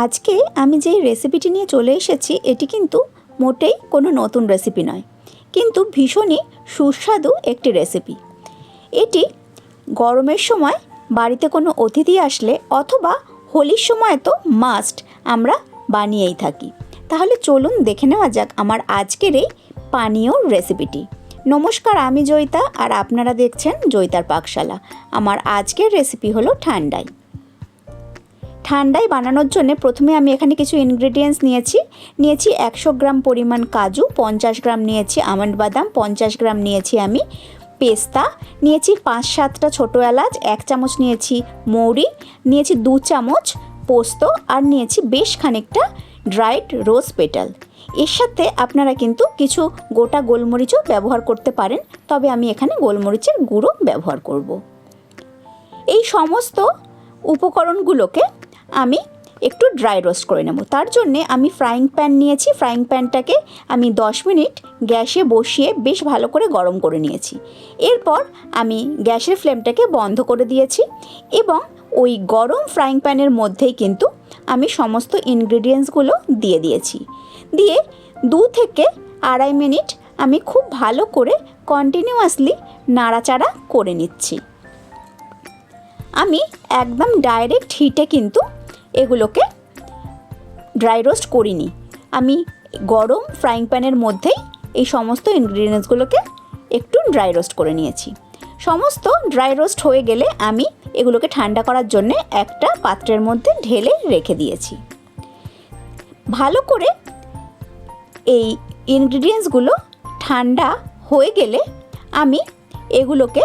আজকে আমি যেই রেসিপিটি নিয়ে চলে এসেছি, এটি কিন্তু মোটেই কোনো নতুন রেসিপি নয়। কিন্তু ভীষণই সুস্বাদু একটি রেসিপি এটি গরমের সময় বাড়িতে কোনো অতিথি আসলে অথবা হোলির সময় তো মাস্ট আমরা বানিয়েই থাকি। তাহলে চলুন দেখে নেওয়া যাক আমার আজকের এই পানীয় রেসিপিটি নমস্কার, আমি জয়িতা আর আপনারা দেখছেন জয়িতার পাকশালা। আমার আজকের রেসিপি হলো ঠান্ডাই। ঠান্ডায় বানানোর জন্য প্রথমে আমি এখানে কিছু ইনগ্রেডিয়েন্টস নিয়েছি। নিয়েছি একশো গ্রাম পরিমাণ কাজু, পঞ্চাশ গ্রাম নিয়েছি আমন্ড বাদাম, পঞ্চাশ গ্রাম নিয়েছি আমি পেস্তা, নিয়েছি পাঁচ সাতটা ছোটো এলাচ, এক চামচ নিয়েছি মৌরি, নিয়েছি দু চামচ পোস্ত আর নিয়েছি বেশ খানিকটা ড্রাইড রোজ পেটাল এর সাথে আপনারা কিন্তু কিছু গোটা গোলমরিচও ব্যবহার করতে পারেন, তবে আমি এখানে গোলমরিচের গুঁড়ো ব্যবহার করব। এই সমস্ত উপকরণগুলোকে আমি একটু ড্রাই রোস্ট করে নেব। তার জন্যে আমি ফ্রাইং প্যান নিয়েছি। ফ্রাইং প্যানটাকে আমি 10 মিনিট গ্যাসে বসিয়ে বেশ ভালো করে গরম করে নিয়েছি। এরপর আমি গ্যাসের ফ্লেমটাকে বন্ধ করে দিয়েছি এবং ওই গরম ফ্রাইং প্যানের মধ্যেই কিন্তু আমি সমস্ত ইনগ্রিডিয়েন্টসগুলো দিয়ে দিয়েছি। দিয়ে দু থেকে আড়াই মিনিট আমি খুব ভালো করে কন্টিনিউয়াসলি নাড়াচাড়া করে নিচ্ছি। আমি একদম ডাইরেক্ট হিটে কিন্তু এগুলোকে ড্রাই রোস্ট করিনি। আমি গরম ফ্রাইং প্যানের মধ্যেই এই সমস্ত ইনগ্রিডিয়েন্টসগুলোকে একটু ড্রাই রোস্ট করে নিয়েছি। সমস্ত ড্রাই রোস্ট হয়ে গেলে আমি এগুলোকে ঠান্ডা করার জন্য একটা পাত্রের মধ্যে ঢেলে রেখে দিয়েছি। ভালো করে এই ইনগ্রিডিয়েন্টসগুলো ঠান্ডা হয়ে গেলে আমি এগুলোকে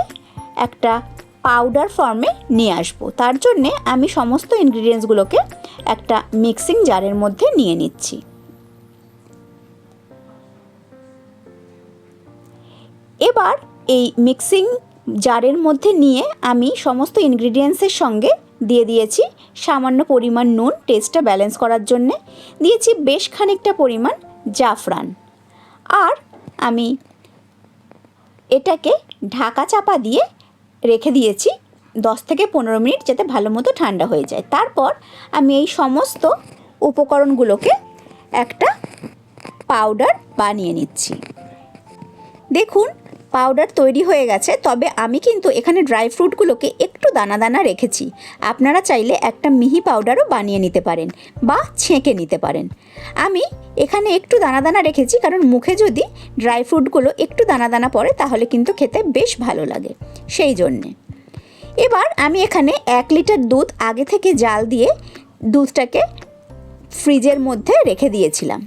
একটা পাউডার ফর্মে নিয়ে আসব। তার জন্যে আমি সমস্ত ইনগ্রিডিয়েন্টসগুলোকে একটা মিক্সিং জারের মধ্যে নিয়ে নিচ্ছি। এবার এই মিক্সিং জারের মধ্যে নিয়ে আমি সমস্ত ইনগ্রিডিয়েন্টসের সঙ্গে দিয়ে দিয়েছি সামান্য পরিমাণ নুন টেস্টটা ব্যালেন্স করার জন্যে। দিয়েছি বেশ খানিকটা পরিমাণ জাফরান। আর আমি এটাকে ঢাকা চাপা দিয়ে রেখে দিয়েছি, দশ থেকে পনেরো মিনিট যাতে ভালো মতো ঠান্ডা হয়ে যায়। তারপর আমি এই সমস্ত উপকরণগুলোকে একটা পাউডার বানিয়ে নিচ্ছি। দেখুন পাউডার তৈরি হয়ে গেছে, তবে আমি কিন্তু এখানে ড্রাই ফ্রুটগুলোকে একটু দানা দানা রেখেছি। আপনারা চাইলে একটা মিহি পাউডারও বানিয়ে নিতে পারেন বা ছেঁকে নিতে পারেন। আমি এখানে একটু দানা দানা রেখেছি, কারণ মুখে যদি ড্রাই ফ্রুটগুলো একটু দানা দানা পড়ে, তাহলে কিন্তু খেতে বেশ ভালো লাগে। সেই জন্যে। এবার আমি এখানে এক লিটার দুধ আগে থেকে জাল দিয়ে দুধটাকে ফ্রিজের মধ্যে রেখে দিয়েছিলাম।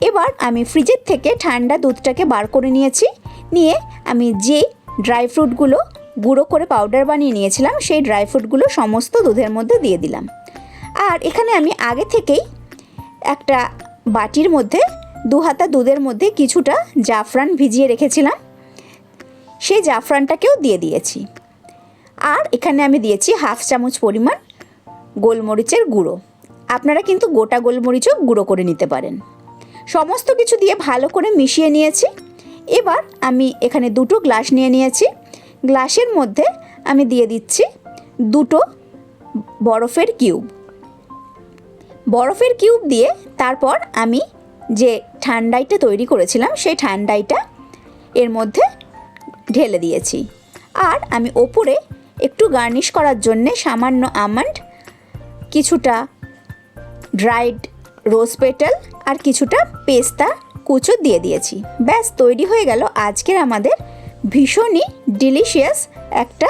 এবার আমি ফ্রিজের থেকে ঠান্ডা দুধটাকে বার করে নিয়েছি। নিয়ে আমি যে ড্রাই ফ্রুটগুলো গুঁড়ো করে পাউডার বানিয়ে নিয়েছিলাম, সেই ড্রাই ফ্রুটগুলো সমস্ত দুধের মধ্যে দিয়ে দিলাম। আর এখানে আমি আগে থেকেই একটা বাটির মধ্যে দু হাতা দুধের মধ্যে কিছুটা জাফরান ভিজিয়ে রেখেছিলাম। সেই জাফরানটাকেও দিয়ে দিয়েছি। আর এখানে আমি দিয়েছি হাফ চামচ পরিমাণ গোলমরিচের গুঁড়ো। আপনারা কিন্তু গোটা গোলমরিচও গুঁড়ো করে নিতে পারেন। সমস্ত কিছু দিয়ে ভালো করে মিশিয়ে নিয়েছি। এবার আমি এখানে দুটো গ্লাস নিয়ে নিয়েছি। গ্লাসের মধ্যে আমি দিয়ে দিচ্ছি দুটো বরফের কিউব। বরফের কিউব দিয়ে তারপর আমি যে ঠান্ডাইটা তৈরি করেছিলাম, সেই ঠান্ডাইটা এর মধ্যে ঢেলে দিয়েছি। আর আমি ওপরে একটু গার্নিশ করার জন্যে সামান্য আমন্ড, কিছুটা ড্রাইড রোজ পেটাল আর কিছুটা পেস্তা কুচো দিয়ে দিয়েছি। ব্যাস, তৈরি হয়ে গেল আজকের আমাদের ভীষণই ডিলিশিয়াস একটা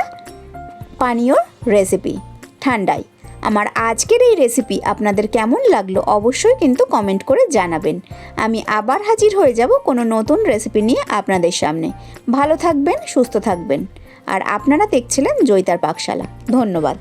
পানীয় রেসিপি ঠান্ডায় আমার আজকের এই রেসিপি আপনাদের কেমন লাগল অবশ্যই কিন্তু কমেন্ট করে জানাবেন। আমি আবার হাজির হয়ে যাব কোনো নতুন রেসিপি নিয়ে আপনাদের সামনে। ভালো থাকবেন, সুস্থ থাকবেন। আর আপনারা দেখছিলেন জয়িতার পাকশালা। ধন্যবাদ।